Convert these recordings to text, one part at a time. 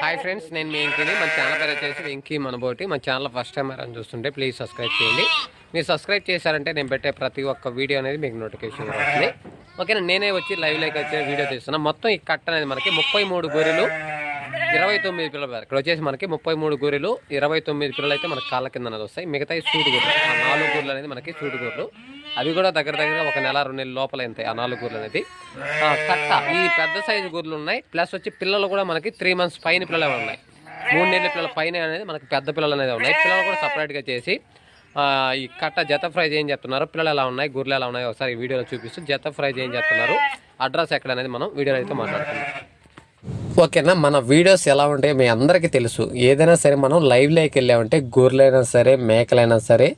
Hi friends నేను మీ వెంకీని మన channel పేరు వచ్చేసి వెంకీ మనబోటి. మన ఛానల్ ఫస్ట్ టైం అని చూస్తుంటే ప్లీజ్ సబ్స్క్రైబ్ చేయండి. మీరు సబ్స్క్రైబ్ చేశారంటే నేను పెట్టే ప్రతి ఒక్క వీడియో అనేది మీకు నోటిఫికేషన్ వస్తుంది. ఓకేనా నేనే వచ్చి లైవ్ లైక్ వచ్చే వీడియో తీస్తున్నా. మొత్తం ఈ కట్ అనేది మనకి ముప్పై మూడు గొర్రెలు ఇరవై తొమ్మిది పిల్లలు ఇక్కడ వచ్చేసి మనకి ముప్పై మూడు గొర్రెలు ఇరవై తొమ్మిది పిల్లలు అయితే మనకి కాళ్ళ కింద అనేది వస్తాయి. మిగతా సూటు గొర్రెలు. ఆ నాలుగు గొర్రెలు అనేది మనకి సూటు గొర్రెలు. అవి కూడా దగ్గర దగ్గర ఒక నెల రెండు నెలల లోపల అవుతాయి ఆ నాలుగు గొర్రెలు అనేది. కట్ట. ఈ పెద్ద సైజు గొర్రెలు ఉన్నాయి. ప్లస్ వచ్చి పిల్లలు కూడా మనకి త్రీ మంత్స్ పైన పిల్లలు ఉన్నాయి. మూడు నెలల పిల్లల పైన అనేది మనకి పెద్ద పిల్లలు అనేది ఉన్నాయి. పిల్లలు కూడా సపరేట్గా చేసి ఈ కట్ట జత ఫ్రై చేయని చెప్తున్నారు. పిల్లలు ఎలా ఉన్నాయి? గుర్రెలు ఎలా ఉన్నాయి? ఒకసారి వీడియోలో చూపిస్తూ జత ఫ్రై చేయని చెప్తున్నారు. అడ్రస్ ఎక్కడ అనేది మనం వీడియోలో అయితే మాట్లాడుతున్నాం ఓకేనా? మన వీడియోస్ ఎలా ఉంటాయో మీ అందరికీ తెలుసు. ఏదైనా సరే మనం లైవ్లోకి వెళ్ళామంటే గొర్రెలైనా సరే మేకలైనా సరే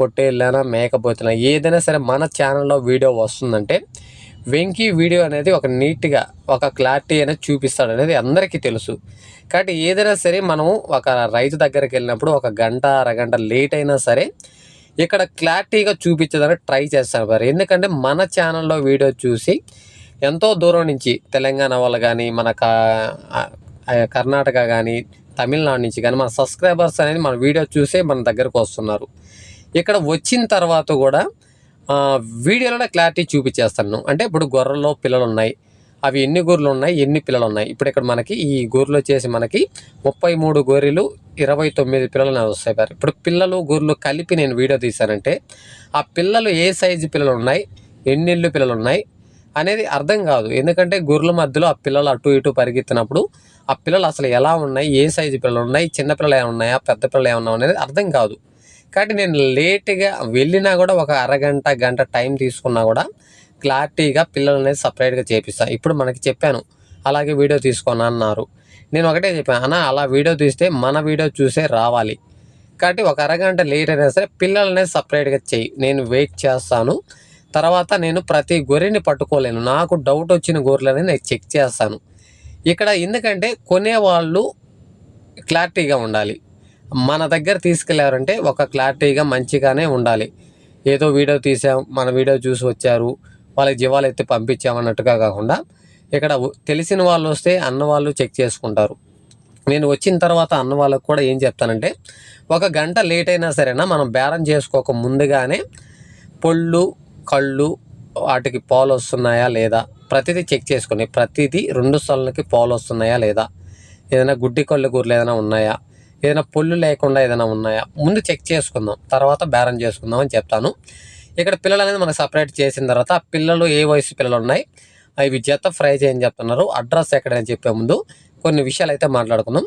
పొట్టేళ్ళైనా మేకపోతున్నా ఏదైనా సరే మన ఛానల్లో వీడియో వస్తుందంటే వెంకీ వీడియో అనేది ఒక నీట్గా ఒక క్లారిటీ అనేది చూపిస్తాడు అనేది అందరికీ తెలుసు. కాబట్టి ఏదైనా సరే మనం ఒక రైతు దగ్గరికి వెళ్ళినప్పుడు ఒక గంట అరగంట లేట్ అయినా సరే ఇక్కడ క్లారిటీగా చూపించడానికి ట్రై చేస్తాను మరి. ఎందుకంటే మన ఛానల్లో వీడియో చూసి ఎంతో దూరం నుంచి తెలంగాణ వాళ్ళు కానీ మన కా- కర్ణాటక కానీ తమిళనాడు నుంచి కానీ మన సబ్స్క్రైబర్స్ అనేది మన వీడియో చూసే మన దగ్గరకు వస్తున్నారు. ఇక్కడ వచ్చిన తర్వాత కూడా వీడియోలో క్లారిటీ చూపించేస్తాను. అంటే ఇప్పుడు గొర్రెల్లో పిల్లలు ఉన్నాయి అవి ఎన్ని గొర్రెలు ఉన్నాయి ఎన్ని పిల్లలు ఉన్నాయి ఇప్పుడు ఇక్కడ మనకి ఈ గొర్రెలు వచ్చేసి మనకి ముప్పై మూడు గొర్రెలు ఇరవై తొమ్మిది పిల్లలు వస్తాయి మరి ఇప్పుడు పిల్లలు గొర్రెలు కలిపి నేను వీడియో తీశానంటే ఆ పిల్లలు ఏ సైజు పిల్లలు ఉన్నాయి ఎన్నిళ్ళు పిల్లలు ఉన్నాయి అనేది అర్థం కాదు. ఎందుకంటే గొర్రెల మధ్యలో ఆ పిల్లలు అటు ఇటు పరిగెత్తినప్పుడు ఆ పిల్లలు అసలు ఎలా ఉన్నాయి? ఏ సైజు పిల్లలు ఉన్నాయి చిన్న పిల్లలు పెద్ద పిల్లలు ఏమన్నా అనేది అర్థం కాదు. కాబట్టి నేను లేట్గా వెళ్ళినా కూడా ఒక అరగంట గంట టైం తీసుకున్నా కూడా క్లారిటీగా పిల్లలు అనేది సపరేట్గా చేపిస్తాను ఇప్పుడు మనకి చెప్పాను. అలాగే వీడియో తీసుకొని అన్నారు. నేను ఒకటే చెప్పాను అన్న అలా వీడియో తీస్తే మన వీడియో చూసే రావాలి. కాబట్టి ఒక అరగంట లేట్ అయినా సరే పిల్లలనే సపరేట్గా చెయ్యి. నేను వెయిట్ చేస్తాను. తర్వాత నేను ప్రతి గొర్రెని పట్టుకోలేను. నాకు డౌట్ వచ్చిన గొర్రెలని నేను చెక్ చేస్తాను. ఇక్కడ ఎందుకంటే కొనేవాళ్ళు క్లారిటీగా ఉండాలి. మన దగ్గర తీసుకెళ్ళారంటే ఒక క్లారిటీగా మంచిగానే ఉండాలి. ఏదో వీడియో తీసాం మన వీడియో చూసి వచ్చారు వాళ్ళకి జీవాలు ఎత్తి పంపించామన్నట్టుగా కాకుండా ఇక్కడ తెలిసిన వాళ్ళు వస్తే అన్న వాళ్ళు చెక్ చేసుకుంటారు. నేను వచ్చిన తర్వాత అన్న వాళ్ళకు కూడా ఏం చెప్తానంటే ఒక గంట లేట్ అయినా సరేనా మనం బేరం చేసుకోక ముందుగానే పొళ్ళు కళ్ళు వాటికి పాలు వస్తున్నాయా లేదా ప్రతిదీ చెక్ చేసుకుని ప్రతిదీ రెండు సొల్లకి పాలు వస్తున్నాయా లేదా ఏదైనా గుడ్డి కళ్ళు కూరలు ఏదైనా ఉన్నాయా ఏదైనా పొల్లు లేకుండా ఏదైనా ఉన్నాయా? ముందు చెక్ చేసుకుందాం. తర్వాత బేరం చేసుకుందాం అని చెప్తాను. ఇక్కడ పిల్లలు అనేది మనకు సపరేట్ చేసిన తర్వాత ఆ పిల్లలు ఏ వయసు పిల్లలు ఉన్నాయి అవి జత ఫ్రై చేయని చెప్తున్నారు. అడ్రస్ ఎక్కడని చెప్పే ముందు కొన్ని విషయాలు అయితే మాట్లాడుకుందాం.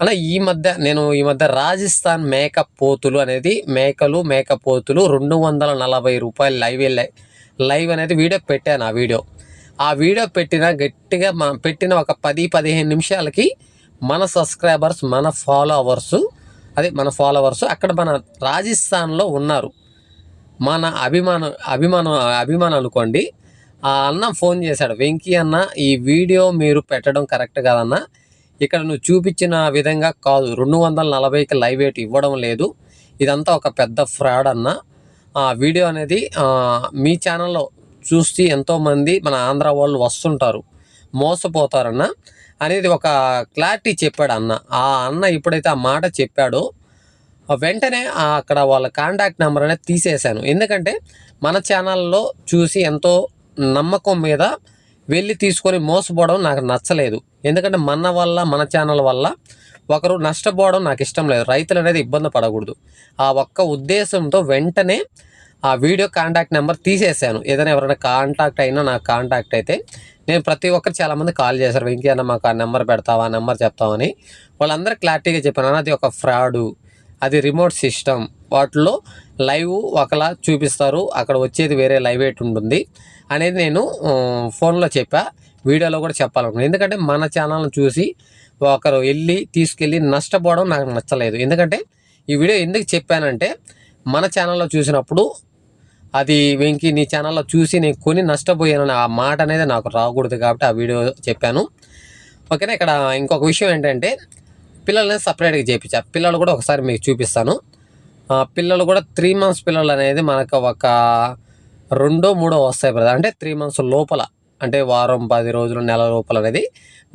అలా ఈ మధ్య నేను ఈ మధ్య రాజస్థాన్ మేక పోతులు అనేది మేకలు మేక పోతులు రెండు వందల నలభై రూపాయలు లైవ్ లై- లైవ్ అనేది వీడియో పెట్టాను ఆ వీడియో. ఆ వీడియో పెట్టిన గట్టిగా మా పెట్టిన ఒక పది పదిహేను నిమిషాలకి మన సబ్స్క్రైబర్స్ మన ఫాలోవర్స్ అదే మన ఫాలోవర్స్ అక్కడ మన రాజస్థాన్లో ఉన్నారు. మన అభిమానం అభిమానం అభిమానం అనుకోండి. ఆ అన్న ఫోన్ చేశాడు వెంకీ అన్న ఈ వీడియో మీరు పెట్టడం కరెక్ట్ కాదన్న. ఇక్కడ నువ్వు చూపించిన విధంగా కాదు. రెండు వందల నలభైకి లైవ్ ఎయిట్ ఇవ్వడం లేదు. ఇదంతా ఒక పెద్ద ఫ్రాడ్ అన్న. ఆ వీడియో అనేది మీ ఛానల్లో చూసి ఎంతోమంది మన ఆంధ్ర వాళ్ళు వస్తుంటారు. మోసపోతారన్న. అనేది ఒక క్లారిటీ చెప్పాడు అన్న. ఆ అన్న ఎప్పుడైతే ఆ మాట చెప్పాడో. వెంటనే అక్కడ వాళ్ళ కాంటాక్ట్ నెంబర్ అనేది తీసేశాను. ఎందుకంటే మన ఛానల్లో చూసి ఎంతో నమ్మకం మీద వెళ్ళి తీసుకొని మోసపోవడం నాకు నచ్చలేదు. ఎందుకంటే మన వల్ల మన ఛానల్ వల్ల ఒకరు నష్టపోవడం నాకు ఇష్టం లేదు. రైతులు అనేది ఇబ్బంది పడకూడదు. ఆ ఒక్క ఉద్దేశంతో వెంటనే ఆ వీడియో కాంటాక్ట్ నెంబర్ తీసేశాను. ఏదైనా ఎవరైనా కాంటాక్ట్ అయినా నాకు కాంటాక్ట్ అయితే నేను ప్రతి ఒక్కరు చాలామంది కాల్ చేశారు వెంకీ అన్న మాకు ఆ నెంబర్ పెడతావా ఆ నెంబర్ చెప్తామని వాళ్ళందరూ క్లారిటీగా చెప్పాను అది ఒక ఫ్రాడు అది రిమోట్ సిస్టమ్. వాటిలో లైవ్ ఒకలా చూపిస్తారు అక్కడ వచ్చేది వేరే లైవ్ ఎయిట్ ఉంటుంది అనేది నేను ఫోన్లో చెప్పా వీడియోలో కూడా చెప్పాలనుకున్నాను ఎందుకంటే మన ఛానల్ని చూసి ఒకరు వెళ్ళి తీసుకెళ్ళి నష్టపోవడం నాకు నచ్చలేదు. ఎందుకంటే ఈ వీడియో ఎందుకు చెప్పానంటే మన ఛానల్లో చూసినప్పుడు అది వెంకీ నీ ఛానల్లో చూసి నేను కొని నష్టపోయానని ఆ మాట అనేది నాకు రాకూడదు కాబట్టి ఆ వీడియో చెప్పాను. ఓకేనా? ఇక్కడ ఇంకొక విషయం ఏంటంటే పిల్లల్ని సపరేట్గా చేయించా. పిల్లలు కూడా ఒకసారి మీకు చూపిస్తాను. ఆ పిల్లలు కూడా త్రీ మంత్స్ పిల్లలు అనేది మనకు ఒక రెండో మూడో వస్తాయి బ్రదర్ అంటే త్రీ మంత్స్ లోపల అంటే వారం పది రోజులు నెల లోపల అనేది.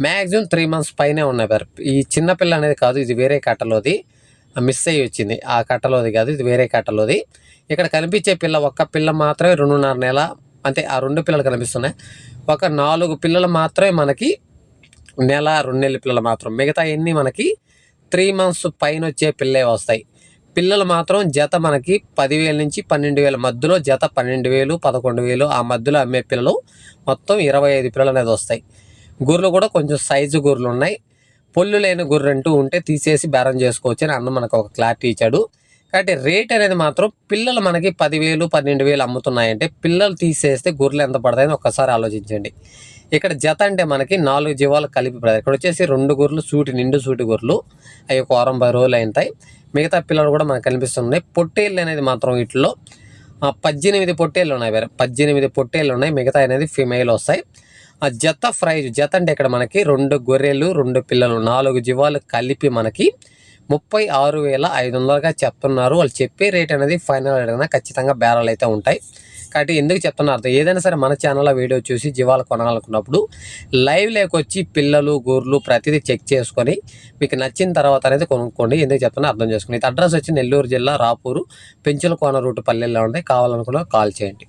మ్యాక్సిమం త్రీ మంత్స్ పైనే ఉన్నాయి బ్రదర్ ఈ చిన్న పిల్ల అనేది కాదు ఇది వేరే కట్టలోది మిస్ అయ్యి వచ్చింది. ఆ కట్టలోది కాదు ఇది వేరే కట్టలోది. ఇక్కడ కనిపించే పిల్ల ఒక్క పిల్ల మాత్రమే రెండున్నర నెల అంటే ఆ రెండు పిల్లలు కనిపిస్తున్నాయి. ఒక నాలుగు పిల్లలు మాత్రమే మనకి నెల రెండు నెలల పిల్లలు మాత్రం. మిగతా ఎన్ని మనకి త్రీ మంత్స్ పైన వచ్చే పిల్లే వస్తాయి. పిల్లలు మాత్రం జత మనకి పదివేల నుంచి పన్నెండు వేల మధ్యలో జత పన్నెండు వేలు పదకొండు వేలు ఆ మధ్యలో అమ్మే పిల్లలు మొత్తం ఇరవై ఐదు పిల్లలు అనేది వస్తాయి. గుర్రెలు కూడా కొంచెం సైజు గుర్రెలు ఉన్నాయి. పొల్లు లేని గుర్రంటూ ఉంటే తీసేసి బేరం చేసుకోవచ్చు అని అన్న మనకు ఒక క్లారిటీ ఇచ్చాడు. కాబట్టి రేట్ అనేది మాత్రం పిల్లలు మనకి పదివేలు పన్నెండు వేలు అమ్ముతున్నాయంటే పిల్లలు తీసేస్తే గుర్రెలు ఎంత పడతాయని ఒక్కసారి ఆలోచించండి. ఇక్కడ జత అంటే మనకి నాలుగు జీవాలు కలిపి పడతాయి. ఇక్కడ వచ్చేసి రెండు గుర్రలు సూటి నిండు సూటి గుర్రెలు అవి ఒక వారం పది రోజులు అవుతాయి మిగతా పిల్లలు కూడా మనకు కనిపిస్తున్నాయి పొట్టేళ్ళు అనేది మాత్రం వీటిలో పద్దెనిమిది పొట్టేళ్ళు ఉన్నాయి. వేరే పద్దెనిమిది పొట్టేళ్ళు ఉన్నాయి. మిగతా అనేది ఫిమేల్ వస్తాయి. జత ప్రైజ్ జత అంటే ఇక్కడ మనకి రెండు గొర్రెలు రెండు పిల్లలు నాలుగు జీవాలు కలిపి మనకి ముప్పై ఆరు వేల ఐదు వందలుగా చెప్తున్నారు. వాళ్ళు చెప్పే రేట్ అనేది ఫైనల్ అడిగినా ఖచ్చితంగా బేరాలు అయితే ఉంటాయి. కాబట్టి ఎందుకు చెప్తున్నారు అర్థం ఏదైనా సరే మన ఛానల్లో వీడియో చూసి జీవాలు కొనాలనుకున్నప్పుడు లైవ్ లేకొచ్చి పిల్లలు గొర్రెలు ప్రతిదీ చెక్ చేసుకొని మీకు నచ్చిన తర్వాత అనేది కొనుక్కోండి. ఎందుకు చెప్తున్నా అర్థం చేసుకోండి ఇది అడ్రస్ వచ్చి నెల్లూరు జిల్లా రాపూరు పెంచుల కోన రూటు పల్లెల్లో ఉంది. కావాలనుకున్న కాల్ చేయండి.